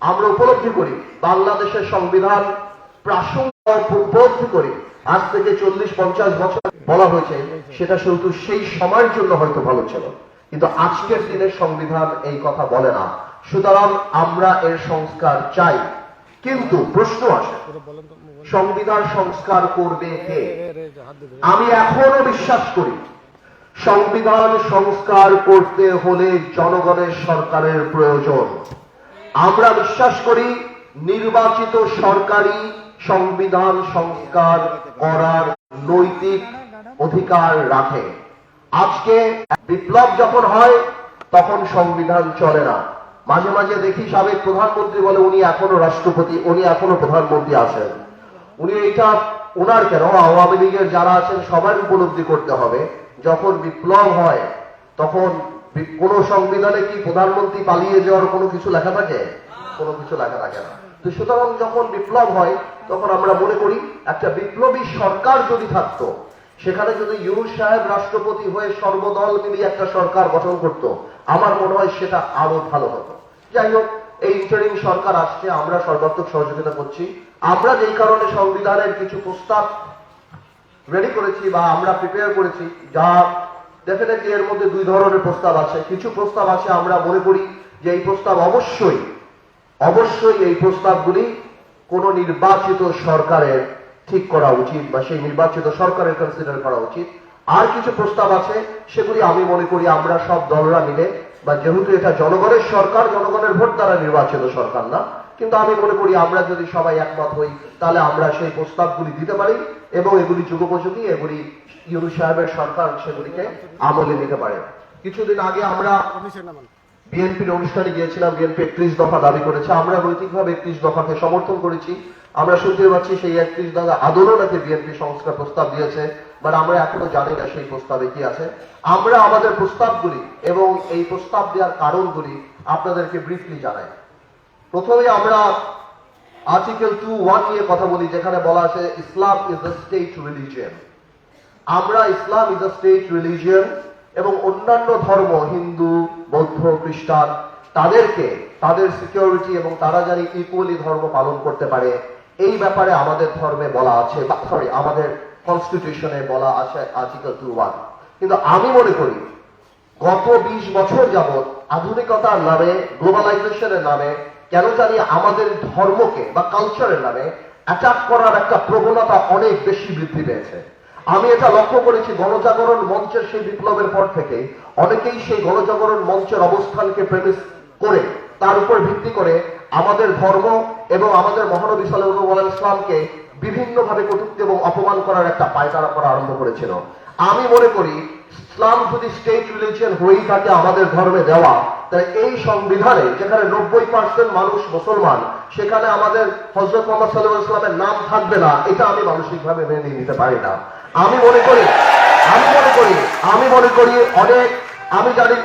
আমরা উপলব্ধি করি, বাংলাদেশের সংবিধান প্রাসঙ্গিক উপলব্ধি করি। আজ থেকে চল্লিশ, পঞ্চাশ বছর বলা হয়েছে, সেটা শুধু সেই সময়ের জন্য হয়তো ভালো ছিল। কিন্তু আজকের দিনের সংবিধান এই কথা বলে না। সুতরাং আমরা এর সংস্কার চাই। কিন্তু প্রশ্ন আসে, সংবিধান সংস্কার করবে কে? আমি এখনও বিশ্বাস করি, সংবিধান সংস্কার করতে হলে জনগণের সরকারের প্রয়োজন। আমরা বিশ্বাস করি নির্বাচিত সরকারি সংবিধান সংস্কার করার নৈতিক অধিকার রাখে। আজকে বিপ্লব যখন হয়, তখন সংবিধান চলে না। মাঝে মাঝে দেখি সাবেক প্রধানমন্ত্রী বলে উনি এখনও রাষ্ট্রপতি, উনি এখনও প্রধানমন্ত্রী আছেন। উনি এটা ওনার কেন? আওয়ামী লীগের যারা আছেন, সবার উপলব্ধি করতে হবে। যখন বিপ্লব হয়, তখন কোনো সংবিধানে কি প্রধানমন্ত্রী পালিয়ে যাওয়ার কোনো কিছু লেখা থাকে? কোনো কিছু লেখা থাকে না। তো সুতরাং যখন বিপ্লব হয়, তখন আমরা মনে করি, একটা বিপ্লবী সরকার যদি থাকতো, সেখানে যদি ইউনুস সাহেব রাষ্ট্রপতি হয়ে সর্বদল মিলিয়ে একটা সরকার গঠন করত, আমার মনে হয় সেটা আরও ভালো হতো। যাই হোক, এই ইন্টারিম সরকার আসছে, আমরা সর্বাত্মক সহযোগিতা করছি। আমরা যেই কারণে সংবিধানের কিছু প্রস্তাব রেডি করেছি বা আমরা প্রিপেয়ার করেছি, যা ডেফিনেটলি এর মধ্যে দুই ধরনের প্রস্তাব আছে। কিছু প্রস্তাব আছে, আমরা মনে করি যে এই প্রস্তাব অবশ্যই অবশ্যই এই প্রস্তাবগুলি কোন নির্বাচিত সরকারের ঠিক করা উচিত বা সেই নির্বাচিত সরকারের কনসিডার করা উচিত। আর কিছু প্রস্তাব আছে, সেগুলি আমি মনে করি আমরা সব দলরা মিলে, বা যেহেতু এটা জনগণের সরকার, জনগণের ভোট দ্বারা নির্বাচিত সরকার না, কিন্তু আমি মনে করি আমরা যদি সবাই একমত হই, তাহলে আমরা সেই প্রস্তাবগুলি দিতে পারি। এবং এগুলি যুগোপযোগী, এগুলি ইউনু সাহেবের সরকার সেগুলিকে আমলে নিতে পারে। কিছুদিন আগে আমরা বিএনপির অনুষ্ঠানে গিয়েছিলাম, বিএনপি একত্রিশ দফা দাবি করেছে। আমরা নৈতিকভাবে একত্রিশ দফাকে সমর্থন করেছি। আমরা শুনতে পাচ্ছি সেই একত্রিশ দফা আদরও নাকি বিএনপি সংস্কার প্রস্তাব দিয়েছে, বাট আমরা এখনও জানি না সেই প্রস্তাবে কি আছে। আমরা আমাদের প্রস্তাবগুলি এবং এই প্রস্তাব দেওয়ার কারণগুলি আপনাদেরকে ব্রিফলি জানাই। প্রথমে আমরা আর্টিকেল টু ওয়ান নিয়ে কথা বলি, যেখানে বলা আছে, Islam is the state religion আমরা Islam is the state religion এবং অন্যান্য ধর্ম, হিন্দু, বৌদ্ধ, খ্রিস্টান, তাদেরকে, তাদের সিকিউরিটি এবং তারা জানি ইকুয়ালি ধর্ম পালন করতে পারে। এই ব্যাপারে আমাদের ধর্মে বলা আছে সরি আমাদের কনস্টিটিউশনে বলা আছে আর্টিকেল টু ওয়ান কিন্তু আমি মনে করি, গত ২০ বছর যাবৎ আধুনিকতার নামে গ্লোবালাইজেশনের নামে কেন জানি আমাদের ধর্মকে বা কালচারের নামে অ্যাটাক করার একটা প্রবণতা অনেক বেশি বৃদ্ধি পেয়েছে। আমি এটা লক্ষ্য করেছি গণজাগরণ মঞ্চের সেই বিপ্লবের পর থেকে। অনেকেই সেই গণজাগরণ মঞ্চের অবস্থানকে প্রেমিস করে, তার উপর ভিত্তি করে আমাদের ধর্ম এবং আমাদের মহানবী সাল্লাহ ইসলামকে বিভিন্নভাবে কটুক্তি এবং অপমান করার একটা পায়তারা করা আরম্ভ করেছিল। আমি মনে করি ইসলাম যদি স্টেট রিলিজিয়ন হয়েই থাকে আমাদের ধর্মে দেওয়া, তাহলে এই সংবিধানে যেখানে নব্বই পার্সেন্ট মানুষ মুসলমান, সেখানে আমাদের হজরত মোহাম্মদ সাল্লাহ ইসলামের নাম থাকবে না, এটা আমি মানসিকভাবে মেনে নিতে পারি না। আমি মনে করি, আমি মনে করি, আমি মনে করি অনেক, আমি জানি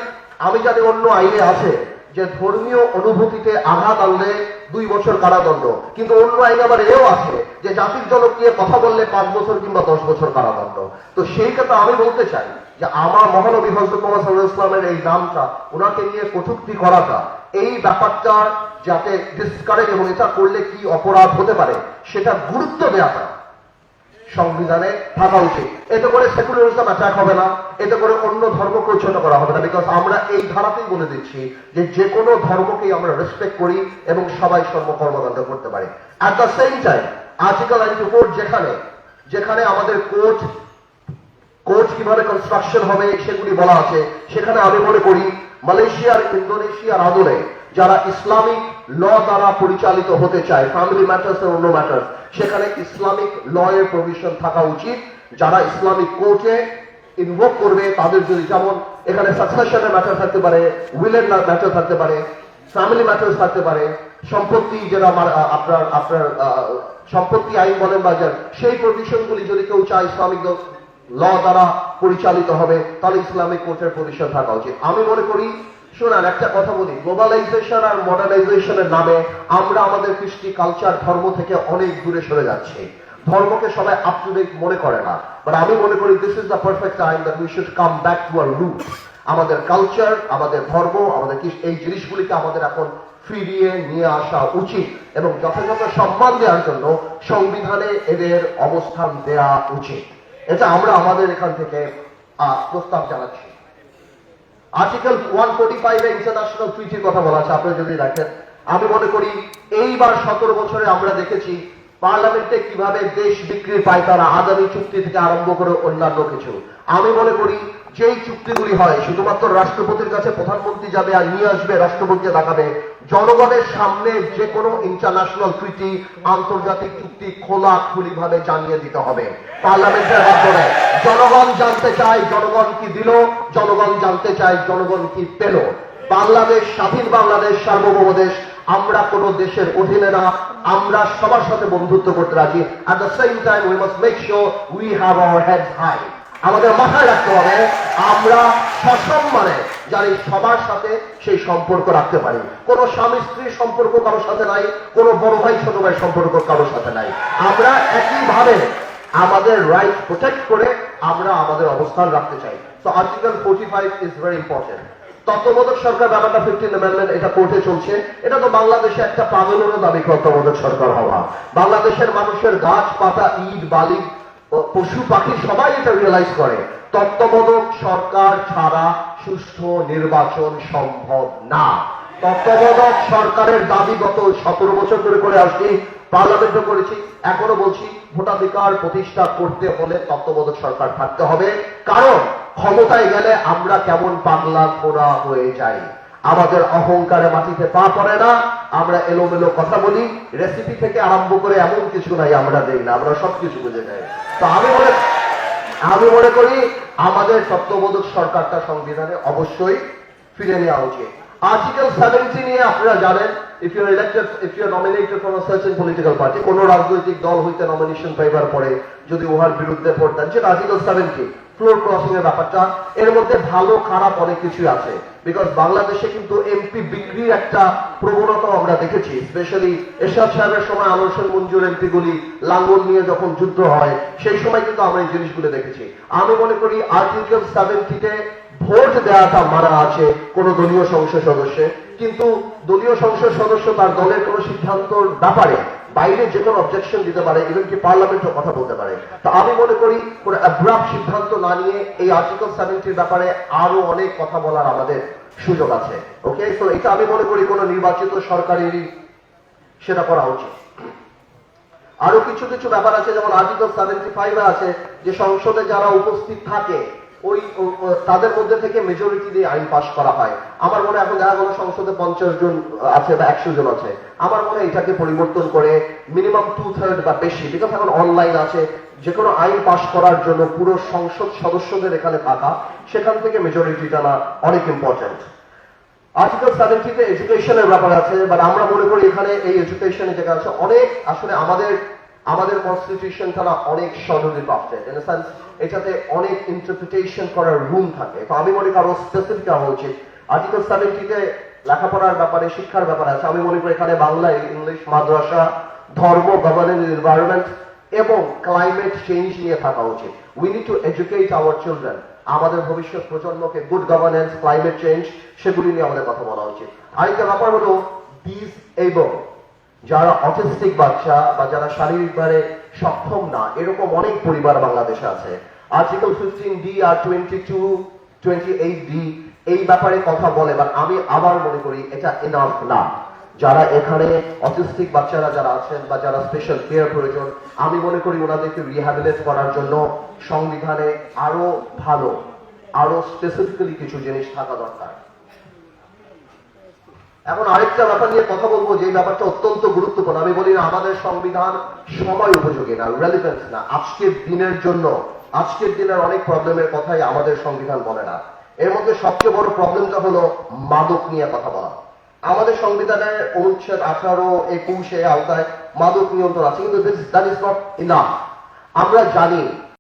আমি জানি অন্য আইনে আছে যে ধর্মীয় অনুভূতিতে আঘাত আনলে দুই বছর কারাদণ্ড। কিন্তু অন্য আইন আবার এও আছে যে জাতির জনক নিয়ে কথা বললে পাঁচ বছর কিংবা দশ বছর কারাদণ্ড। তো সেই কথা আমি বলতে চাই যে আমার মহানবী হজরত মোহাম্মদ সাল্লাহ ইসলামের এই নামটা ওনাকে নিয়ে কটুক্তি করাটা, এই ব্যাপারটা যাতে ডিসকারেজ এবং এটা করলে কি অপরাধ হতে পারে সেটা গুরুত্ব দেওয়াটা সংবিধানে থাকা উচিত। এতে করে সেকুলারিজম অ্যাটাক হবে না, এতে করে অন্য ধর্মকেও ছোট করা হবে না বিকজ আমরা এই ধারাতেই বলে দিচ্ছি যে যে কোনো ধর্মকেই আমরা রেসপেক্ট করি এবং সবাই সর্বকর্মকাণ্ড করতে পারি। At the same time article ninety four যেখানে যেখানে আমাদের কোর্ট কোচ কীভাবে কনস্ট্রাকশন হবে, সেগুলি বলা আছে। সেখানে আমি মনে করি মালয়েশিয়ার, ইন্দোনেশিয়ার আদলে যারা ইসলামিক ল দ্বারা পরিচালিত হতে চায় ফ্যামিলি ম্যাটার্স অন্য ম্যাটার্স সেখানে ইসলামিক ল এর প্রভিশন থাকা উচিত। যারা ইসলামিক কোর্টে ইনভোক করবে, তাদের যদি যেমন এখানে সাকসেশনের ম্যাটার থাকতে পারে উইলের ম্যাটার থাকতে পারে ফ্যামিলি ম্যাটার্স থাকতে পারে, সম্পত্তি যেটা আপনার আপনার সম্পত্তি আইন বলেন বা সেই প্রভিশনগুলি যদি কেউ চায় ইসলামিক ল দ্বারা পরিচালিত হবে, তাহলে ইসলামিক কোর্টের পরিসর থাকা উচিত। আমি মনে করি শোনান, একটা কথা বলি। গ্লোবালাইজেশন আর মডার্নাইজেশনের নামে আমরা আমাদের কৃষ্টি কালচার ধর্ম থেকে অনেক দূরে সরে যাচ্ছি। ধর্মকে সবাই আপ টু ডেট মনে করে না। বাট আমি মনে করি this is the perfect time that we should come back to our root আমাদের কালচার আমাদের ধর্ম, আমাদের এই জিনিসগুলিকে আমাদের এখন ফিরিয়ে নিয়ে আসা উচিত এবং যথাযথ সম্মান দেওয়ার জন্য সংবিধানে এদের অবস্থান দেয়া উচিত। এটা আমরা আমাদের এখান থেকে প্রস্তাব জানাচ্ছি। Article one forty five international ট্রিটির কথা বলা আছে আপনারা যদি দেখেন, আমি মনে করি এইবার সতেরো বছরে আমরা দেখেছি পার্লামেন্টে কীভাবে দেশ পায় তারা আদানি চুক্তি থেকে আরম্ভ করে অন্যান্য কিছু। আমি মনে করি যেই চুক্তিগুলি হয়, শুধুমাত্র রাষ্ট্রপতির কাছে প্রধানমন্ত্রী যাবে আর নিয়ে আসবে, রাষ্ট্রপতিকে দেখাবে। জনগণের সামনে যে কোনো ইন্টারন্যাশনাল ট্রিটি আন্তর্জাতিক চুক্তি খোলা খুলি ভাবে জানিয়ে দিতে হবে। পার্লামেন্টের মাধ্যমে জনগণ জানতে চায় জনগণ কি দিল, জনগণ জানতে চায় জনগণ কি পেল। বাংলাদেশ, স্বাধীন বাংলাদেশ সার্বভৌম দেশ আমরা কোন দেশের অধীনে না, আমরা সবার সাথে বন্ধুত্ব করতে রাজি। At the same time we must make sure we have our head high আমাদের মাথায় রাখতে হবে, আমরা সসম্মানে জানি সবার সাথে সেই সম্পর্ক রাখতে পারি। কোনো স্বামী স্ত্রীর সম্পর্ক কারোর সাথে নাই, কোনো বড় ভাই, ছোট ভাই সম্পর্ক কারোর সাথে নাই। আমরা একইভাবে আমাদের রাইট প্রোটেক্ট করে আমরা আমাদের অবস্থান রাখতে চাই। তো article forty five is very important তত্ত্বাবধায়ক সরকার ব্যাপারটা ফিফটিন অ্যামেন্ডমেন্ট এটা কোর্টে চলছে। এটা তো বাংলাদেশে একটা পাগলেরও দাবি তত্ত্বাবধায়ক সরকার হওয়া। বাংলাদেশের মানুষের গাছ, পাতা, ইট, বালি পশু পাখি সবাই এটা রিয়েলাইজ করে। তত্ত্বাবধায়ক সরকার ছাড়া সুষ্ঠু নির্বাচন সম্ভব না। তত্ত্বাবধায়ক সরকারের দাবি গত সতেরো বছর ধরে করে আসছি, পার্লামেন্টও করেছি এখনও বলছি, ভোটাধিকার প্রতিষ্ঠা করতে হলে তত্ত্বাবধায়ক সরকার থাকতে হবে। কারণ ক্ষমতায় গেলে আমরা কেমন পাগলা ঘোরা হয়ে যাই। আমাদের অহংকারে মাটিতে পা পড়ে না। আমরা এলোমেলো কথা বলি রেসিপি থেকে আরম্ভ করে এমন কিছু নাই, আমরা দেই না, আমরা সবকিছু বুঝে যাই তো আমি মনে আমি মনে করি আমাদের তত্ত্বাবধায়ক সরকারটা সংবিধানে অবশ্যই ফিরে নেওয়া উচিত। আর্টিকেল সেভেন্টি নিয়ে আপনারা জানেন if you elected if you nominated from certain political party কোন রাজনৈতিক দল হইতে নমিনেশন পাইবার পরে যদি উহার বিরুদ্ধে ভোট দেন, সেটা আর্টিকেল সেভেন্টি ফ্লোর ক্রসিং এর ব্যাপারটা, এর মধ্যে ভালো, খারাপ অনেক কিছুই আছে। বিকজ বাংলাদেশে কিন্তু এমপি বিক্রির একটা প্রবণতা আমরা দেখেছি স্পেশালি এরশাদ সাহেবের সময় আনসন মঞ্জুর এমপি গুলি লাঙ্গল নিয়ে যখন যুদ্ধ হয়, সেই সময় কিন্তু আমরা এই জিনিসগুলো দেখেছি। আমি মনে করি আর্টিকেল সেভেন্টিতে ভোট দেওয়াটা মারা আছে কোন দলীয় সংসদ সদস্যে, কিন্তু দলীয় সংসদ সদস্য তার দলের কোন সিদ্ধান্তর ব্যাপারে বাইরে যে কোনো অবজেকশন দিতে পারে ইভেন কি পার্লামেন্টও কথা বলতে পারে। তো আমি মনে করি, কোন অ্যাব্রাপ সিদ্ধান্ত না নিয়ে এই আর্টিকেল সেভেন্টির ব্যাপারে আরও অনেক কথা বলার আমাদের সুযোগ আছে। ওকে তো এটা আমি মনে করি কোনো নির্বাচিত সরকারেরই সেটা করা উচিত। আরও কিছু কিছু ব্যাপার আছে, যেমন আর্টিকেল সেভেন্টি ফাইভে আছে যে সংসদে যারা উপস্থিত থাকে ওই তাদের মধ্যে থেকে মেজরিটি দিয়ে আইন পাশ করা হয়। আমার মনে এখন দেখা গেল সংসদে পঞ্চাশ জন আছে বা একশো জন আছে, আমার মনে এটাকে পরিবর্তন করে মিনিমাম টু থার্ড বা বেশি বিকজ এখন অনলাইন আছে যে কোনো আইন পাশ করার জন্য পুরো সংসদ সদস্যদের এখানে থাকা, সেখান থেকে মেজরিটিটা না অনেক ইম্পর্টেন্ট আর্টিকেল সেভেন্টিতে এডুকেশনের ব্যাপার আছে বাট আমরা মনে করি এখানে এই এডুকেশনের জায়গা আছে, অনেক আসলে আমাদের আমাদের কনস্টিটিউশন তারা অনেক সদরি ড্রাফটেড ইন সেন্স এটাতে অনেক ইন্টারপ্রিটেশন করার রুম থাকে। তো আমি মনে করি আরও স্পেসিফিক হওয়া উচিত আর্টিকেল সেভেন্টিতে লেখাপড়ার ব্যাপারে, শিক্ষার ব্যাপারে আছে। আমি মনে করি এখানে বাংলা, ইংলিশ, মাদ্রাসা, ধর্ম গভর্নেন্স এনভায়রনমেন্ট এবং ক্লাইমেট চেঞ্জ নিয়ে থাকা উচিত। We need to educate our children আমাদের ভবিষ্যৎ প্রজন্মকে গুড গভর্নেন্স ক্লাইমেট চেঞ্জ সেগুলি নিয়ে আমাদের কথা বলা উচিত। আরেকটা ব্যাপার হলো ডিস এবং যারা অটিস্টিক বাচ্চা বা যারা শারীরিকভাবে সক্ষম না, এরকম অনেক পরিবার বাংলাদেশে আছে। আর্টিকেল ফিফটিন ডি আর twenty two twenty eight D এই ব্যাপারে কথা বলে বাট আমি আবার মনে করি এটা এনাফ না। যারা এখানে অটিস্টিক বাচ্চারা যারা আছেন বা যারা স্পেশাল কেয়ার প্রয়োজন, আমি মনে করি ওনাদেরকে রিহ্যাবিলেট করার জন্য সংবিধানে আরও ভালো, আরও স্পেসিফিক্যালি কিছু জিনিস থাকা দরকার। এখন আরেকটা ব্যাপার নিয়ে কথা বলব যে ব্যাপারটা অত্যন্ত গুরুত্বপূর্ণ। আমি বলি না, আমাদের সংবিধান সময় উপযোগী না রেলিভেন্স না। আজকের দিনের জন্য, আজকের দিনের অনেক প্রবলেমের কথাই আমাদের সংবিধান বলে না। এর মধ্যে সবচেয়ে বড় প্রবলেমটা হলো মাদক নিয়ে কথা বলা। আমাদের সংবিধানের অনুচ্ছেদ আঠারো একুশে আওতায় মাদক নিয়ন্ত্রণ আছে, কিন্তু দ্যাট ইজ নট ইনাফ আমরা জানি